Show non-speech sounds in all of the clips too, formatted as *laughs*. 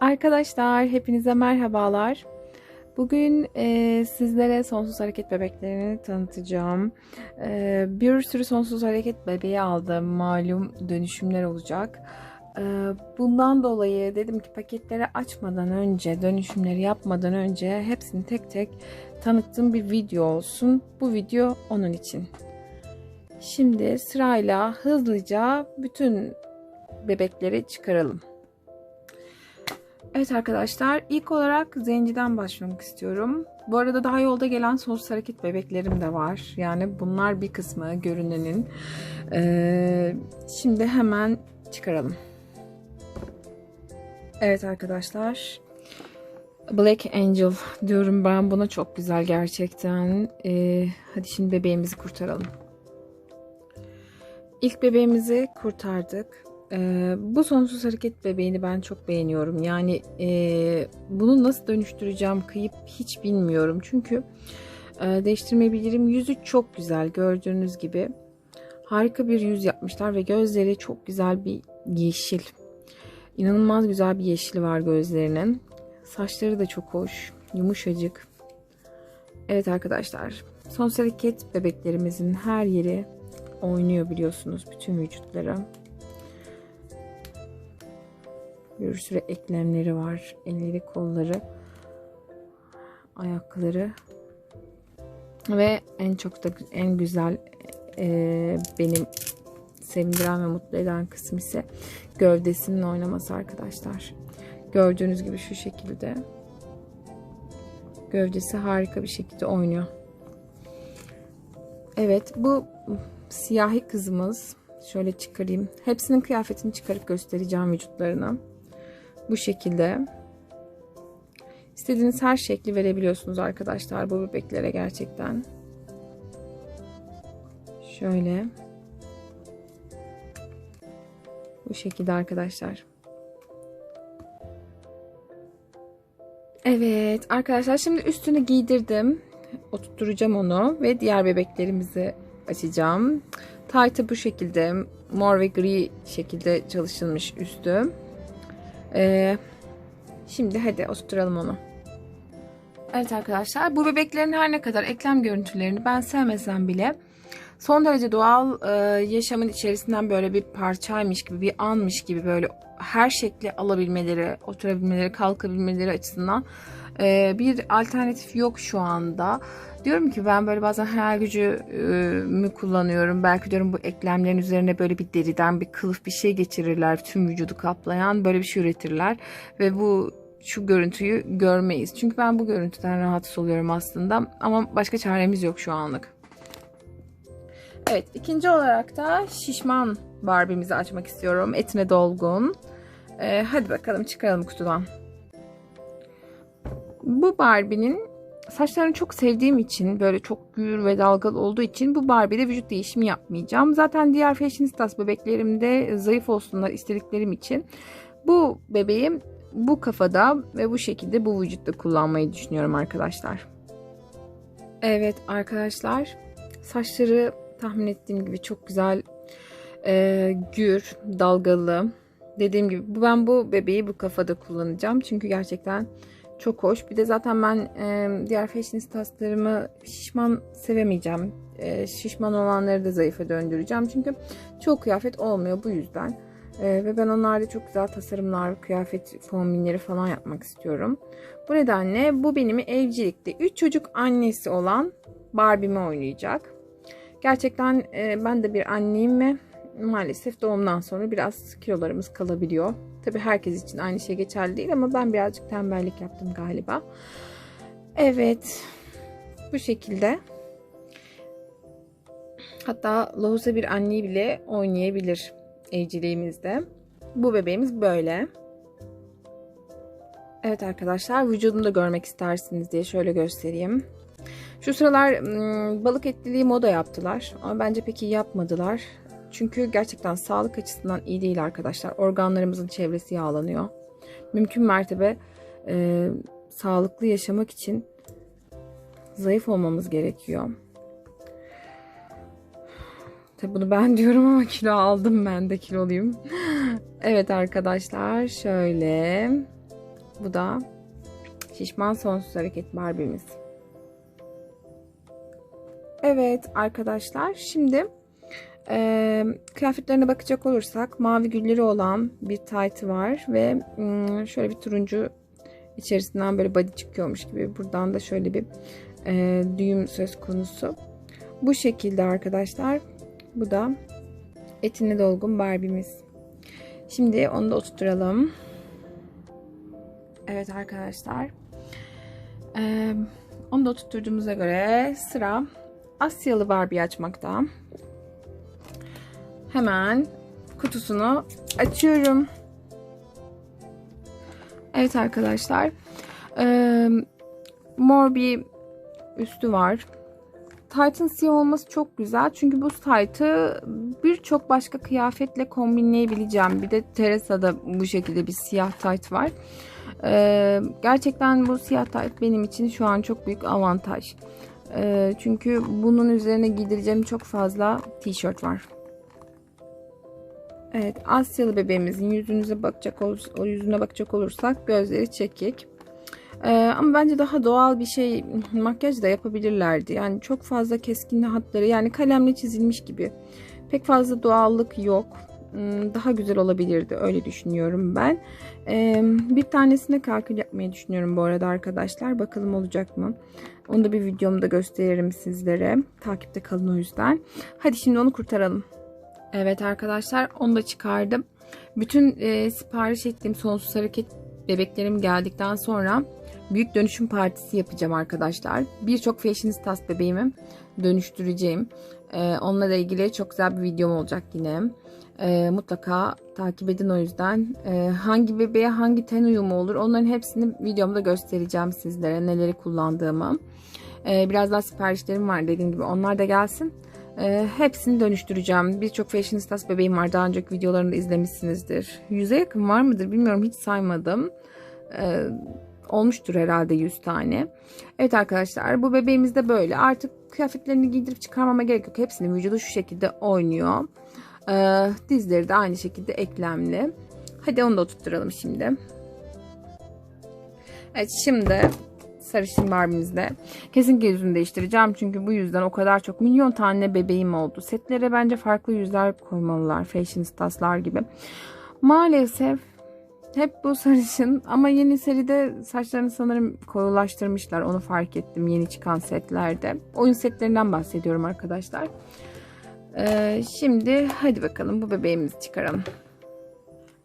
Arkadaşlar hepinize merhabalar. Bugün e, sizlere sonsuz hareket bebeklerini tanıtacağım. E, bir sürü sonsuz hareket bebeği aldım. Malum dönüşümler olacak. E, bundan dolayı dedim ki paketleri açmadan önce, dönüşümleri yapmadan önce hepsini tek tek tanıttığım bir video olsun. Bu video onun için. Şimdi sırayla hızlıca bütün bebekleri çıkaralım. Evet arkadaşlar ilk olarak Zenci'den başlamak istiyorum. Bu arada daha yolda gelen sonsuz hareket bebeklerim de var. Yani bunlar bir kısmı görünenin. Ee, şimdi hemen çıkaralım. Evet arkadaşlar. Black Angel diyorum ben buna çok güzel gerçekten. Ee, hadi şimdi bebeğimizi kurtaralım. İlk bebeğimizi kurtardık. Ee, bu sonsuz hareket bebeğini ben çok beğeniyorum. Yani e, bunu nasıl dönüştüreceğim kıyıp hiç bilmiyorum. Çünkü e, değiştirmeyebilirim. Yüzü çok güzel gördüğünüz gibi. Harika bir yüz yapmışlar ve gözleri çok güzel bir yeşil. İnanılmaz güzel bir yeşili var gözlerinin. Saçları da çok hoş, yumuşacık. Evet arkadaşlar, sonsuz hareket bebeklerimizin her yeri oynuyor biliyorsunuz bütün vücutları. Bir sürü eklemleri var. Elleri, kolları, ayakları. Ve en çok da en güzel e, benim sevindiren ve mutlu eden kısmı ise gövdesinin oynaması arkadaşlar. Gördüğünüz gibi şu şekilde gövdesi harika bir şekilde oynuyor. Evet bu siyahi kızımız. Şöyle çıkarayım. Hepsinin kıyafetini çıkarıp göstereceğim vücutlarını. Bu şekilde. İstediğiniz her şekli verebiliyorsunuz arkadaşlar bu bebeklere gerçekten. Şöyle. Bu şekilde arkadaşlar. Evet arkadaşlar şimdi üstünü giydirdim. Oturtturacağım onu ve diğer bebeklerimizi açacağım. Taytı bu şekilde mor ve gri şekilde çalışılmış üstü. Ee, şimdi hadi oturtalım onu. Evet arkadaşlar bu bebeklerin her ne kadar eklem görüntülerini ben sevmesem bile son derece doğal e, yaşamın içerisinden böyle bir parçaymış gibi bir anmış gibi böyle her şekli alabilmeleri, oturabilmeleri, kalkabilmeleri açısından e, bir alternatif yok şu anda. Diyorum ki ben böyle bazen hayal gücü e, kullanıyorum. Belki diyorum bu eklemlerin üzerine böyle bir deriden bir kılıf bir şey geçirirler. Tüm vücudu kaplayan böyle bir şey üretirler. Ve bu şu görüntüyü görmeyiz. Çünkü ben bu görüntüden rahatsız oluyorum aslında. Ama başka çaremiz yok şu anlık. Evet ikinci olarak da şişman Barbie'mizi açmak istiyorum. Etine dolgun. Ee, hadi bakalım çıkaralım kutudan. Bu Barbie'nin saçlarını çok sevdiğim için böyle çok gür ve dalgalı olduğu için bu Barbie'de vücut değişimi yapmayacağım. Zaten diğer Fashionistas bebeklerimde zayıf olsunlar istediklerim için bu bebeğim bu kafada ve bu şekilde bu vücutta kullanmayı düşünüyorum arkadaşlar. Evet arkadaşlar saçları tahmin ettiğim gibi çok güzel e, gür, dalgalı. Dediğim gibi ben bu bebeği bu kafada kullanacağım. Çünkü gerçekten çok hoş. Bir de zaten ben e, diğer fashionistaslarımı şişman sevemeyeceğim. E, şişman olanları da zayıfa döndüreceğim. Çünkü çok kıyafet olmuyor bu yüzden. E, ve ben onlarda çok güzel tasarımlar, kıyafet kombinleri falan yapmak istiyorum. Bu nedenle bu benim evcilikte 3 çocuk annesi olan Barbie'mi oynayacak. Gerçekten e, ben de bir anneyim ve maalesef doğumdan sonra biraz kilolarımız kalabiliyor. Tabii herkes için aynı şey geçerli değil ama ben birazcık tembellik yaptım galiba. Evet. Bu şekilde. Hatta lohusa bir anneyi bile oynayabilir evciliğimizde. Bu bebeğimiz böyle. Evet arkadaşlar vücudunu da görmek istersiniz diye şöyle göstereyim. Şu sıralar balık etliliği moda yaptılar ama bence pek iyi yapmadılar. Çünkü gerçekten sağlık açısından iyi değil arkadaşlar. Organlarımızın çevresi yağlanıyor. Mümkün mertebe e, sağlıklı yaşamak için zayıf olmamız gerekiyor. Tabi bunu ben *laughs* diyorum ama kilo aldım ben de kiloluyum. *laughs* evet arkadaşlar şöyle Bu da şişman sonsuz hareket Barbie'miz. Evet arkadaşlar şimdi e, kıyafetlerine bakacak olursak mavi gülleri olan bir taytı var ve hmm, şöyle bir turuncu içerisinden böyle body çıkıyormuş gibi buradan da şöyle bir e, düğüm söz konusu. Bu şekilde arkadaşlar bu da etine dolgun Barbie'miz. Şimdi onu da oturtalım. Evet arkadaşlar. Ee, onu da oturttuğumuza göre sıra Asyalı Barbie açmakta. Hemen kutusunu açıyorum. Evet arkadaşlar. Ee, mor bir üstü var. Tight'ın siyah olması çok güzel. Çünkü bu tight'ı birçok başka kıyafetle kombinleyebileceğim. Bir de Teresa'da bu şekilde bir siyah tight var. Ee, gerçekten bu siyah tight benim için şu an çok büyük avantaj. Ee, çünkü bunun üzerine giydireceğim çok fazla tişört var. Evet, Asyalı bebeğimizin yüzünüze bakacak o yüzüne bakacak olursak gözleri çekik. Ee, ama bence daha doğal bir şey makyaj da yapabilirlerdi. Yani çok fazla keskin hatları yani kalemle çizilmiş gibi. Pek fazla doğallık yok. Hmm, daha güzel olabilirdi öyle düşünüyorum ben. Bir tanesine kalkül yapmayı düşünüyorum bu arada arkadaşlar. Bakalım olacak mı? Onu da bir videomda gösteririm sizlere. Takipte kalın o yüzden. Hadi şimdi onu kurtaralım. Evet arkadaşlar onu da çıkardım. Bütün e, sipariş ettiğim sonsuz hareket bebeklerim geldikten sonra büyük dönüşüm partisi yapacağım arkadaşlar. Birçok Fashionistas bebeğimi dönüştüreceğim. Ee, onunla ilgili çok güzel bir videom olacak yine. Ee, mutlaka takip edin o yüzden. Ee, hangi bebeğe hangi ten uyumu olur onların hepsini videomda göstereceğim sizlere neleri kullandığımı. Ee, biraz daha siparişlerim var dediğim gibi onlar da gelsin. Ee, hepsini dönüştüreceğim. Birçok Fashionistas bebeğim var. Daha önceki videolarını izlemişsinizdir. Yüze yakın var mıdır bilmiyorum hiç saymadım. Ee, olmuştur herhalde 100 tane. Evet arkadaşlar bu bebeğimiz de böyle. Artık kıyafetlerini giydirip çıkarmama gerek yok. Hepsinin vücudu şu şekilde oynuyor. Ee, dizleri de aynı şekilde eklemli. Hadi onu da oturtturalım şimdi. Evet şimdi sarışın Barbie'mizde. Kesinlikle yüzünü değiştireceğim. Çünkü bu yüzden o kadar çok milyon tane bebeğim oldu. Setlere bence farklı yüzler koymalılar. Fashionistaslar gibi. Maalesef hep bu sarışın ama yeni seride saçlarını sanırım koyulaştırmışlar. Onu fark ettim yeni çıkan setlerde. Oyun setlerinden bahsediyorum arkadaşlar. Ee, şimdi hadi bakalım bu bebeğimizi çıkaralım.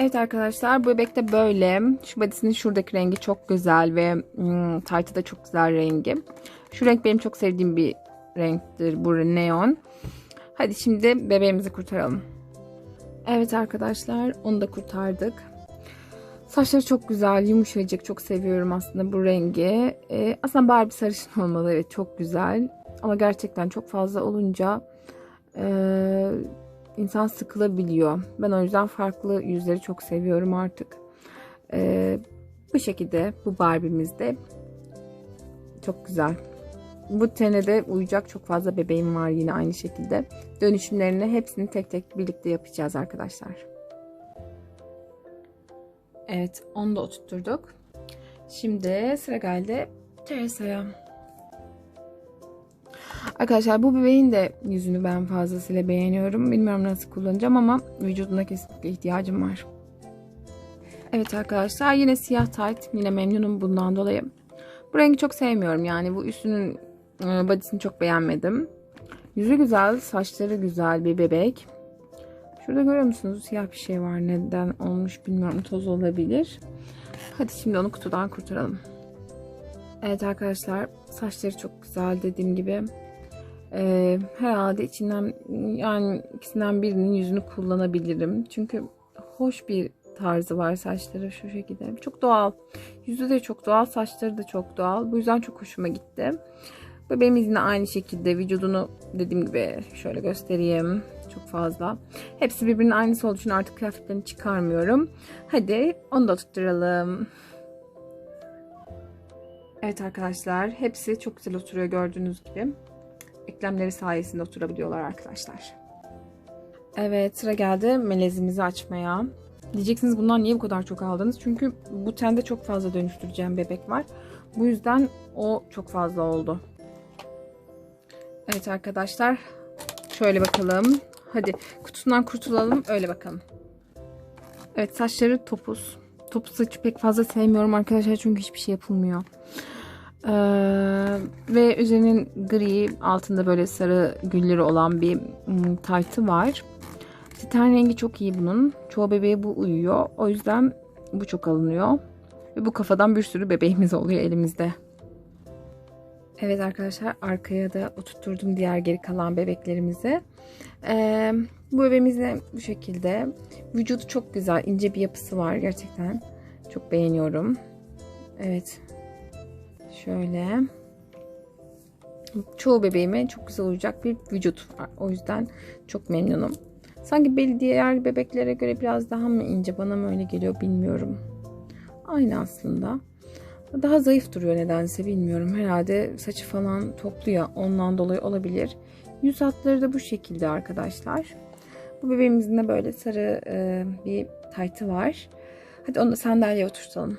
Evet arkadaşlar bu bebek de böyle. Şu badisinin şuradaki rengi çok güzel ve hmm, taytı da çok güzel rengi. Şu renk benim çok sevdiğim bir renktir. Bu neon. Hadi şimdi bebeğimizi kurtaralım. Evet arkadaşlar onu da kurtardık. Saçları çok güzel, yumuşacık. Çok seviyorum aslında bu rengi. Ee, aslında Barbie sarışın olmalı. Evet çok güzel. Ama gerçekten çok fazla olunca e, insan sıkılabiliyor. Ben o yüzden farklı yüzleri çok seviyorum artık. Ee, bu şekilde bu Barbie'miz de çok güzel. Bu tene de uyacak çok fazla bebeğim var yine aynı şekilde. Dönüşümlerini hepsini tek tek birlikte yapacağız arkadaşlar. Evet onu da oturtturduk. Şimdi sıra geldi Teresa'ya. Arkadaşlar bu bebeğin de yüzünü ben fazlasıyla beğeniyorum. Bilmiyorum nasıl kullanacağım ama vücuduna kesinlikle ihtiyacım var. Evet arkadaşlar yine siyah tight. Yine memnunum bundan dolayı. Bu rengi çok sevmiyorum yani. Bu üstünün e, bodysini çok beğenmedim. Yüzü güzel, saçları güzel bir bebek. Şurada görüyor musunuz? Siyah bir şey var. Neden olmuş bilmiyorum. Toz olabilir. Hadi şimdi onu kutudan kurtaralım. Evet arkadaşlar saçları çok güzel dediğim gibi. Ee, herhalde içinden yani ikisinden birinin yüzünü kullanabilirim. Çünkü hoş bir tarzı var saçları şu şekilde. Çok doğal. Yüzü de çok doğal, saçları da çok doğal. Bu yüzden çok hoşuma gitti. Bebeğimiz yine aynı şekilde vücudunu dediğim gibi şöyle göstereyim. Çok fazla. Hepsi birbirinin aynısı olduğu için artık kıyafetlerini çıkarmıyorum. Hadi onu da tutturalım. Evet arkadaşlar hepsi çok güzel oturuyor gördüğünüz gibi. Eklemleri sayesinde oturabiliyorlar arkadaşlar. Evet sıra geldi melezimizi açmaya. Diyeceksiniz bundan niye bu kadar çok aldınız? Çünkü bu tende çok fazla dönüştüreceğim bebek var. Bu yüzden o çok fazla oldu. Evet arkadaşlar. Şöyle bakalım. Hadi kutusundan kurtulalım. Öyle bakalım. Evet saçları topuz. Topuz saçı pek fazla sevmiyorum arkadaşlar çünkü hiçbir şey yapılmıyor. Ee, ve üzerinin gri altında böyle sarı gülleri olan bir ım, taytı var. İşte ten rengi çok iyi bunun. Çoğu bebeğe bu uyuyor. O yüzden bu çok alınıyor. Ve bu kafadan bir sürü bebeğimiz oluyor elimizde. Evet arkadaşlar arkaya da oturtturdum diğer geri kalan bebeklerimizi. Ee, bu bebeğimiz de bu şekilde. Vücudu çok güzel, ince bir yapısı var gerçekten. Çok beğeniyorum. Evet. Şöyle. Çoğu bebeğime çok güzel olacak bir vücut var. O yüzden çok memnunum. Sanki beli diğer bebeklere göre biraz daha mı ince bana mı öyle geliyor bilmiyorum. Aynı aslında. Daha zayıf duruyor nedense bilmiyorum. Herhalde saçı falan topluyor. Ondan dolayı olabilir. Yüz hatları da bu şekilde arkadaşlar. Bu bebeğimizin de böyle sarı e, bir taytı var. Hadi onu da sandalyeye oturtalım.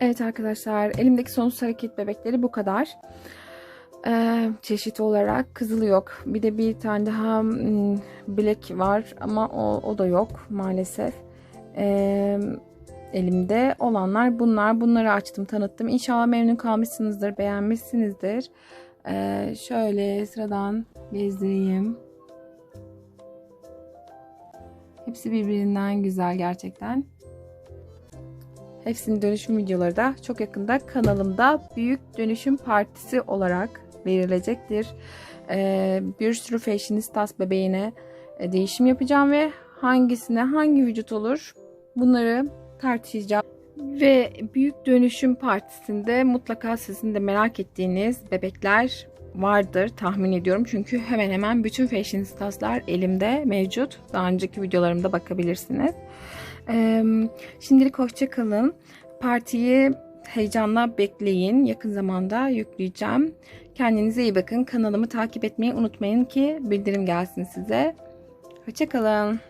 Evet arkadaşlar elimdeki sonsuz hareket bebekleri bu kadar. Ee, çeşit olarak kızılı yok. Bir de bir tane daha hmm, bilek var ama o, o da yok maalesef. Ee, elimde olanlar bunlar. Bunları açtım tanıttım. İnşallah memnun kalmışsınızdır, beğenmişsinizdir. Ee, şöyle sıradan gezdireyim. Hepsi birbirinden güzel gerçekten. Hepsinin dönüşüm videoları da çok yakında kanalımda Büyük Dönüşüm Partisi olarak verilecektir. Ee, bir sürü fashionistas bebeğine e, değişim yapacağım ve hangisine hangi vücut olur bunları tartışacağım. Ve Büyük Dönüşüm Partisi'nde mutlaka sizin de merak ettiğiniz bebekler vardır tahmin ediyorum. Çünkü hemen hemen bütün fashionistaslar elimde mevcut. Daha önceki videolarımda bakabilirsiniz. Ee, şimdilik hoşça kalın. Partiyi heyecanla bekleyin. Yakın zamanda yükleyeceğim. Kendinize iyi bakın. Kanalımı takip etmeyi unutmayın ki bildirim gelsin size. Hoşça kalın.